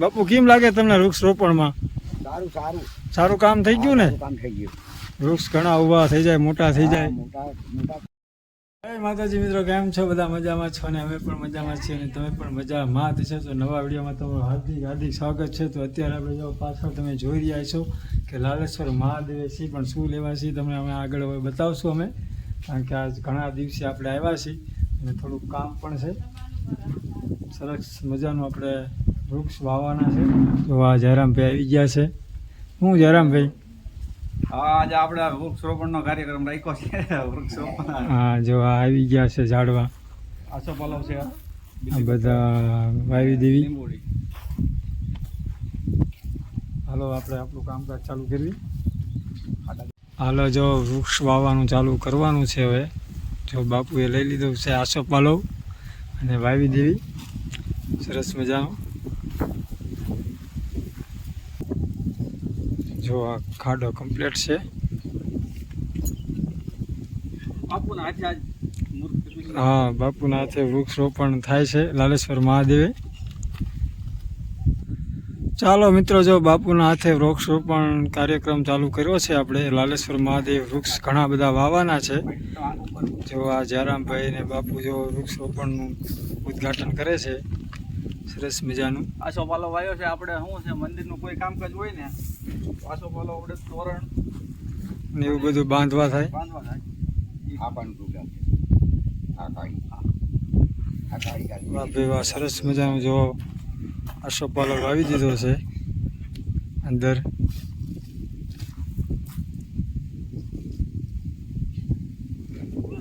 બાપુ કેમ લાગે તમને વૃક્ષ રોપણમાં? સારું સારું. સારું કામ થઈ ગયું ને? કામ થઈ ગયું. વૃક્ષ ઘણા ઊભા થઈ જાય મોટા થઈ જાય. જય માતાજી મિત્રો કેમ છો? બધા મજામાં છો અને અમે પણ મજામાં છીએ અને તમે પણ મજામાં જ છો? તો નવા વિડીયોમાં તમારું હાર્દિક હાર્દિક સ્વાગત છે. તો અત્યારે આપણે જો પાછળ તમે જોઈ રહ્યા છો કે લાલેશ્વર મહાદેવે છીએ પણ શું લેવા છીએ તમને અમે આગળ હવે બતાવશું અમે. કારણ કે આજ ઘણા દિવસે આપણે આવ્યા છીએ અને થોડુંક કામ પણ છે. સરસ મજાનું આપણે વૃક્ષ વાવવાના છે. તો આ જયરામભાઈ આવી ગયા છે. હું જયરામભાઈ? આજે આપણે વૃક્ષરોપણનો કાર્યક્રમ રાખ્યો છે. વૃક્ષરોપણ. હા જો આ આવી ગયા છે ઝાડવા. આસો પલવ છે. આ બધા વાવી દેવી. હાલો આપણે આપણું કામકાજ ચાલુ કરવી. હાલો જો વૃક્ષ વાવવાનું ચાલુ કરવાનું છે હવે. જો બાપુએ લઈ લીધું છે આસો પાલવ અને વાવી દેવી. સરસ મજાનું. જો આ ખાડો કમ્પ્લીટ છે. હા બાપુના હાથે વૃક્ષ રોપણ થાય છે લાલેશ્વર મહાદેવે. ચાલો મિત્રો જો બાપુના હાથે વૃક્ષ રોપણ કાર્યક્રમ ચાલુ કર્યો છે આપણે લાલેશ્વર મહાદેવ વૃક્ષ ઘણા બધા વાવવાના છે. જો આ જયરામભાઈ ને બાપુ જો વૃક્ષ રોપણનું ઉદ્ઘાટન કરે છે સરસ મજાનું. આસો પાલો વાયો છે આપણે શું છે મંદિરનું કોઈ કામકાજ હોય ને તો આસો પાલો આપણે તોરણ ને એવું બધું બાંધવા થાય. બાંધવા થાય. આ પણ છે આ કાળી વાહ ભાઈ વાહ સરસ મજાનું જો આસો પાલો વાવી દીધો છે. અંદર.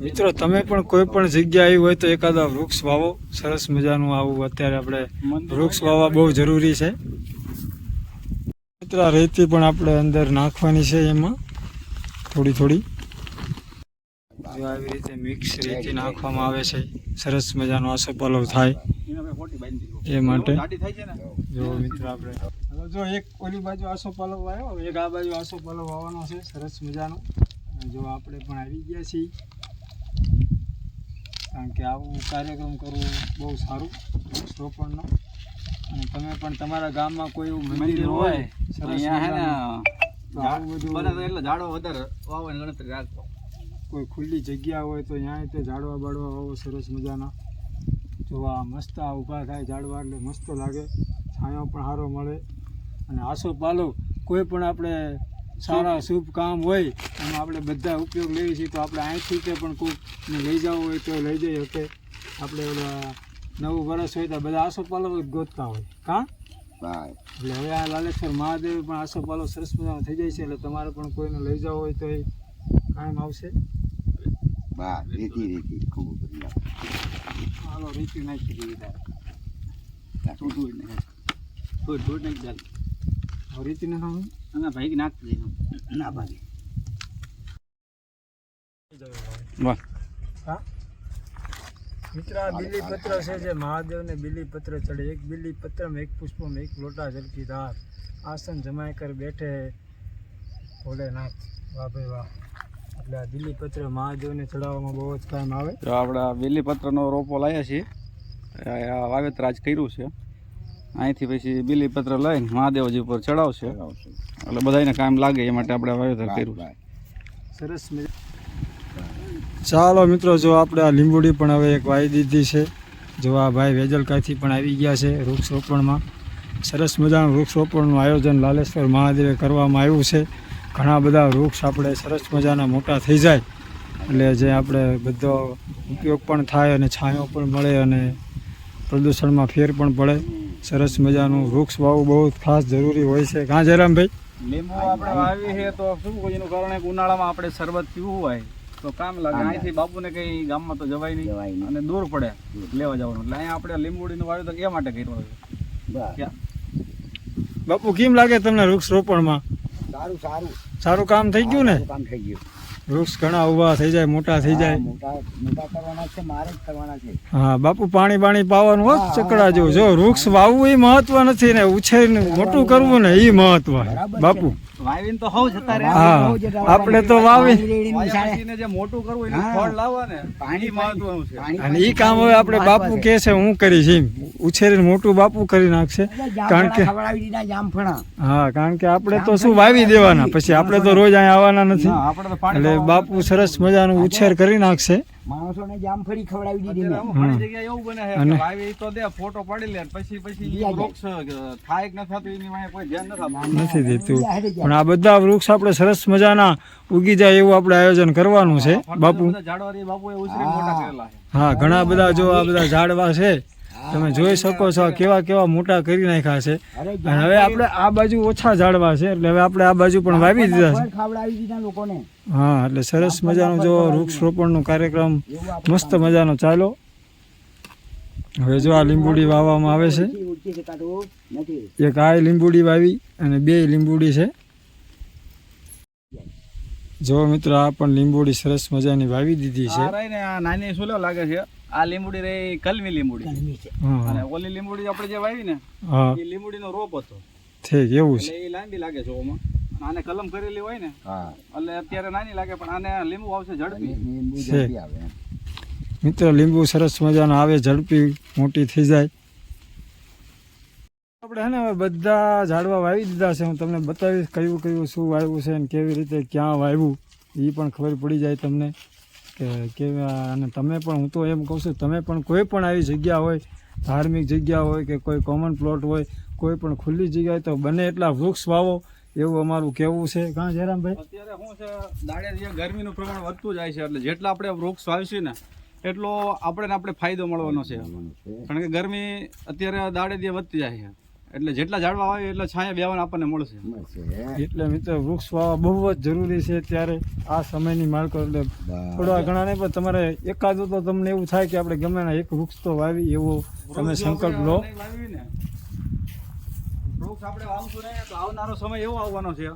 મિત્રો તમે પણ કોઈ પણ જગ્યા આવી હોય તો એકાદા વૃક્ષ વાવો. સરસ મજાનું આવું અત્યારે આપણે વૃક્ષ વાવવા બહુ જરૂરી છે. મિત્રો આ રેતી પણ આપણે અંદર નાખવાની છે એમાં. થોડી થોડી. જો આવી રીતે મિક્સ રેતી નાખવામાં આવે છે. સરસ મજાનો આસો પાલવ થાય. એ માટે. જો મિત્ર આપણે જો એક ઓલી બાજુ આસો પાલવ આવ્યો એક આ બાજુ આસો પાલવ વાવવાનો છે. સરસ મજાનો. જો આપણે પણ આવી ગયા છીએ. કારણ કે આવું કાર્યક્રમ કરવું બહુ સારું વૃક્ષરોપણનો અને તમે પણ તમારા ગામમાં કોઈ એવું મંદિર હોય અહીંયા આવું એટલે ઝાડો વધારે વાવવાની ગણતરી રાખતો કોઈ ખુલ્લી જગ્યા હોય તો ત્યાં તે ઝાડવા બાળવા વાવો સરસ મજાના. જોવા મસ્ત આ ઊભા થાય ઝાડવા એટલે મસ્ત લાગે છાંયો પણ સારો મળે. અને આસો પાલો કોઈ પણ આપણે સારા શુભ કામ હોય એમાં આપણે બધા ઉપયોગ લઈએ છીએ તો આપણે અહીંથી કે પણ કોઈને લઈ જવું હોય તો લઈ જઈ શકે આપણે ઓલા નવું વરસ હોય તો બધા આસોપાલો ગોતતા હોય. કાં? એટલે હવે આ લાલેશ્વર મહાદેવ પણ આસોપાલો સરસ મજાનો થઈ જાય છે એટલે તમારે પણ કોઈને લઈ જવું હોય તો એ કાયમ આવશે. રીતિ રેતી. ખૂબ બધી હાલો રીતિ નાખી દીધી થોડી થોડી નાખી રીતિને નાખું ના ભાઈ નાખી ના ભાગે. મિત્ર આ બિલીપત્ર છે જે મહાદેવને બિલીપત્ર ચડે. એક બિલીપત્રમ એક પુષ્પમ એક લોટા ધાર. આસન જમાય કર બેઠે ભોલેનાથ વાહ ભાઈ વાહ. એટલે આ બિલીપત્ર મહાદેવને ચડાવવામાં બહુ જ કામ આવે. તો આપણે આ બેલીપત્રનો રોપો લાવ્યા છીએ. આ વાવેતર આજ કર્યું છે. અહીંથી પછી બેલીપત્ર લઈને મહાદેવજી ઉપર ચડાવશે. એટલે બધાને કામ લાગે એ માટે આપણે વાવેતર કર્યું સરસ મજા ચાલો મિત્રો જો આપણે આ લીંબુડી પણ હવે એક વાવી દીધી છે. જો આ ભાઈ વેજલકાથી પણ આવી ગયા છે વૃક્ષ રોપણમાં. સરસ મજાનું વૃક્ષ રોપણનું આયોજન લાલેશ્વર મહાદેવે કરવામાં આવ્યું છે. ઘણા બધા વૃક્ષ આપણે સરસ મજાના મોટા થઈ જાય. એટલે જે આપણે બધો ઉપયોગ પણ થાય અને છાંયો પણ મળે અને પ્રદૂષણમાં ફેર પણ પડે. સરસ મજાનું વૃક્ષ વાવવું બહુ ખાસ જરૂરી હોય છે. કાં જયરામભાઈ? લીંબુ આપણે વાવી છે તો શું એનું કારણ કે ઉનાળામાં આપણે શરબત પીવું હોય તો કામ લાગે. અહીંથી બાપુને કઈ ગામમાં તો જવાય નહીં અને દૂર પડે લેવા જવાનું. એટલે અહીંયા આપણે લીંબુડીનું વાવેતર એ માટે કર્યું હોય. બાપુ કેમ લાગે તમને વૃક્ષ રોપણમાં સારું સારું. સારું કામ થઈ ગયું ને? કામ થઈ ગયું. વૃક્ષ ઘણા ઊભા થઈ જાય મોટા થઈ જાય. મોટા મોટા કરવાના છે મારે જ કરવાના છે. હા બાપુ પાણી બાણી પાવાનું હોત ચકડા જેવું. જો વૃક્ષ વાવવું એ મહત્વ નથી ને ઉછેર મોટું કરવું ને એ મહત્વ. બાપુ. વાવીને તો હવ જતા રહે આપણે તો વાવી. જે મોટું કરવું એનું ફળ લાવવા ને પાણી. મહત્વનું છે. અને એ કામ હવે આપણે બાપુ કે છે હું કરીશ એમ. ઉછેરીને મોટું બાપુ કરી નાખશે. કારણ કે ખવડાવી દીધા જામફળા. હા કારણ કે આપણે તો શું વાવી દેવાના? પછી આપણે તો રોજ અહીંયા આવવાના નથી. એટલે બાપુ સરસ મજાનું ઉછેર કરી નાખશે. માણસોને જામફળી ખવડાવી દીધી અમુક ઘણી જગ્યાએ એવું બને છે વાવી તો દે ફોટો પાડી લે પછી પછી વૃક્ષ થાય કે ન થતું એની વાંહે કોઈ ધ્યાન નથી દેતું. પણ આ બધા વૃક્ષ આપણે સરસ મજાના ઉગી જાય એવું આપણે આયોજન કરવાનું છે બાપુ. બધા ઝાડવા રે એ ઉછરી મોટા કરેલા છે. હા ઘણા બધા જો આ બધા ઝાડવા છે તમે જોઈ શકો છો કેવા કેવા મોટા કરી નાખ્યા છે. અને હવે આપણે આ બાજુ ઓછા ઝાડવા છે એટલે હવે આપણે આ બાજુ પણ વાવી દીધા છે. હા એટલે સરસ મજાનો જો વૃક્ષ રોપણનો કાર્યક્રમ મસ્ત મજાનો ચાલો. હવે જો આ લીંબુડી વાવવામાં આવે છે. એક આ લીંબુડી વાવી અને બે લીંબુડી છે. જો મિત્રો આ પણ લીંબુડી સરસ મજાની વાવી દીધી છે. નાની સુલો લાગે છે. આ લીંબુડી રહી કલમી લીંબુડી. અને ઓલી લીંબુડી આપણે જે વાવી ને એ લીંબુડીનો રોપ હતો. ઠીક એવું છે. એ લાંબી લાગે છે ઓમાં. આને કલમ કરેલી હોય ને એટલે અત્યારે નાની લાગે પણ આને લીંબુ આવશે ઝડપી. લીંબુ આવે મિત્રો લીંબુ સરસ મજાનો આવે ઝડપી મોટી થઈ જાય. આપણે હે ને હવે બધા ઝાડવા વાવી દીધા છે. હું તમને બતાવીશ કયું કયું શું વાવ્યું છે અને કેવી રીતે ક્યાં વાવ્યું એ પણ ખબર પડી જાય તમને. કે કેવા અને તમે પણ હું તો એમ કહું છું તમે પણ કોઈ પણ આવી જગ્યા હોય ધાર્મિક જગ્યા હોય કે કોઈ કોમન પ્લોટ હોય કોઈ પણ ખુલ્લી જગ્યાએ તો બને એટલા વૃક્ષ વાવો એવું અમારું કેવું છે. કાં જયરામભાઈ? અત્યારે શું છે દાડે જે ગરમીનું પ્રમાણ વધતું જાય છે એટલે જેટલા આપણે વૃક્ષ વાવીશું ને એટલો આપણે ને આપણે ફાયદો મળવાનો છે. કારણ કે ગરમી અત્યારે દાડે દી વધતી જાય છે. એટલે જેટલા ઝાડવા હોય એટલે છાયા બેવાના આપણને મળશે. મળશે. એટલે મિત્રો વૃક્ષ વાવવા બહુ જ જરૂરી છે ત્યારે આ સમયની માળકો એટલે થોડા ઘણા નહીં પણ તમારે એકાદું તો તમને એવું થાય કે આપણે ગમે ના એક વૃક્ષ તો વાવી એવો તમે સંકલ્પ લો. વૃક્ષ આપણે વાવશું ને તો આવનારો સમય એવો આવવાનો છે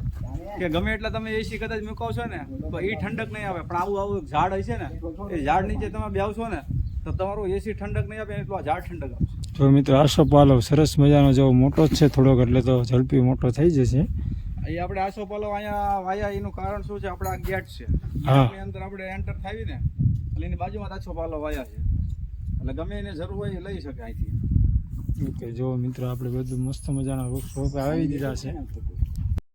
કે ગમે એટલા તમે એસી કદાચ મૂકાવશો ને તો એ ઠંડક નહીં આવે. પણ આવું આવું ઝાડ હશે ને એ ઝાડ નીચે તમે બેવશો ને તો તમારું એસી ઠંડક નહીં આપે એટલું આ ઝાડ ઠંડક આપશે. તો મિત્રો આસો પાલવ સરસ મજાનો જો મોટો જ છે થોડોક એટલે તો ઝડપી મોટો થઈ જશે. એ આપણે આસોપાલો અહીંયા વાયા એનું કારણ શું છે? આપણે આ ગેટ છે. હા. અંદર આપણે એન્ટર થાવી ને એટલે એની બાજુમાં આસો પાલવ વાયા છે. એટલે ગમે એને જરૂર હોય એ લઈ શકે અહીંથી. ઓકે જો મિત્રો આપણે બધું મસ્ત મજાના વૃક્ષ આવી દીધા છે.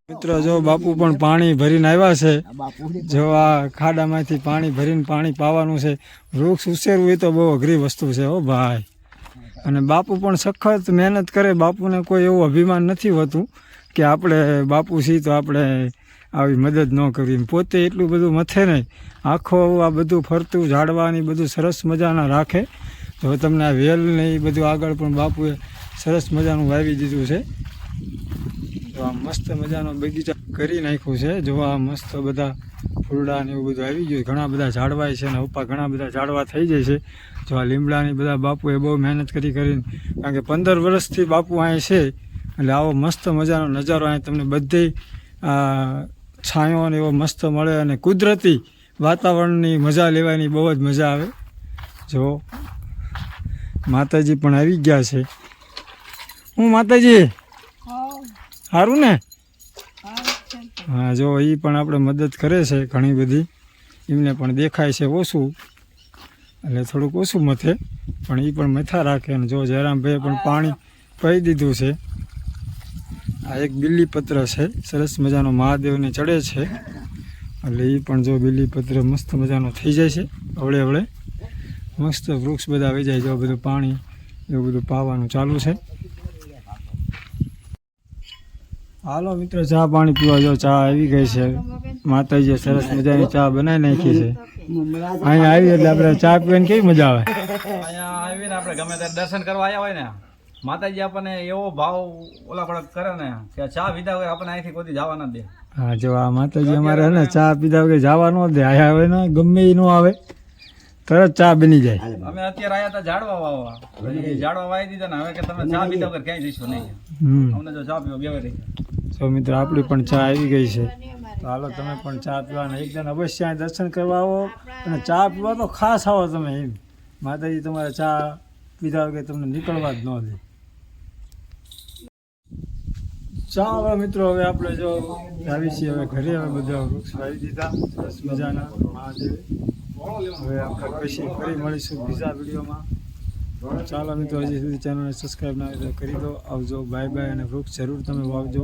મિત્રો જો બાપુ પણ પાણી ભરીને આવ્યા છે. બાપુ જો આ ખાડામાંથી પાણી ભરીને પાણી પાવાનું છે. વૃક્ષ ઉછેરવું એ તો બહુ અઘરી વસ્તુ છે હો ભાઈ. અને બાપુ પણ સખત મહેનત કરે, બાપુને કોઈ એવું અભિમાન નથી હોતું કે આપણે બાપુ છીએ તો આપણે આવી મદદ ન કરવી પોતે એટલું બધું મથે નહીં. આખો આ બધું ફરતું, ઝાડવાની બધું સરસ મજાના રાખે. તો તમને આ વેલ ને એ બધું આગળ પણ બાપુએ સરસ મજાનું વાવી દીધું છે. તો આ મસ્ત મજાનો બગીચા કરી નાખ્યું છે. જોવા મસ્ત બધા ફૂલડા ને એવું બધું આવી ગયું. ઘણા બધા ઝાડવાય છે અને ઉપા ઘણા બધા ઝાડવા થઈ જાય છે. જો આ લીમડાની બધા બાપુએ બહુ મહેનત કરી કરીને કારણ કે પંદર વર્ષથી બાપુ અહીં છે એટલે આવો મસ્ત મજાનો નજારો અહીં તમને બધે આ છાંયો ને એવો મસ્ત મળે અને કુદરતી વાતાવરણની મજા લેવાની બહુ જ મજા આવે. જો માતાજી પણ આવી ગયા છે. હું માતાજી? સારું ને? હા, જો એ પણ આપણે મદદ કરે છે ઘણી બધી. એમને પણ દેખાય છે ઓછું. એટલે થોડુંક ઓછું મથે, પણ એ પણ મથા રાખે. અને જો જયરામભાઈએ પણ પાણી પી દીધું છે. આ એક બિલ્લીપત્ર છે, સરસ મજાનો મહાદેવને ચડે છે. એટલે એ પણ જો બિલ્લીપત્ર મસ્ત મજાનો થઈ જાય છે, અવળે અવળે. મસ્ત વૃક્ષ બધા આવી જાય જો બધું પાણી, એવું બધું પાવાનું ચાલુ છે. હાલો મિત્રો ચા પાણી પીવા જો ચા આવી ગઈ છે. માતાજીએ સરસ મજાની ચા બનાવી નાખી છે. અહીંયા આવી એટલે આપણે ચા પીવાની કેવી મજા આવે? અહીંયા આવીને આપણે ગમે ત્યારે દર્શન કરવા આવ્યા હોય ને માતાજી આપણને એવો ભાવ ઓલા પડક કરે ને કે ચા પીધા વગર આપણને અહીંથી કોઈ જવા ના દે. હા જો આ માતાજી અમારે ને ચા પીધા વગર જવા ન દે. આયા આવે ને ગમે એ ન આવે. તરત ચા બની જાય. અમે અત્યારે આયા હતા ઝાડવા વાવવા. ઝાડવા વાવી દીધા ને હવે કે તમે ચા પીધા વગર ક્યાંય જઈશું નહીં. અમને જો ચા પીવા બેવા રહી તો મિત્રો આપણી પણ ચા આવી ગઈ છે. તો હાલો તમે પણ ચા પીવાના. એકદમ અવશ્ય દર્શન કરવા આવો અને ચા પીવા તો ખાસ આવો તમે એમ. માતાજી તમારે ચા પીધા વગર તમને નીકળવા જ ન દે. ચાલો મિત્રો હવે આપણે જો આવી છીએ હવે ઘરે હવે બધા વૃક્ષ વાવી દીધા. સરસ મજાના. મહાદેવ. હવે આપણે પછી ફરી મળીશું બીજા વિડીયોમાં. ચાલો મિત્રો, હજી સુધી ચેનલને સબસ્ક્રાઈબ ના કરી દો. આવજો. બાય બાય અને વૃક્ષ જરૂર તમે વાવજો.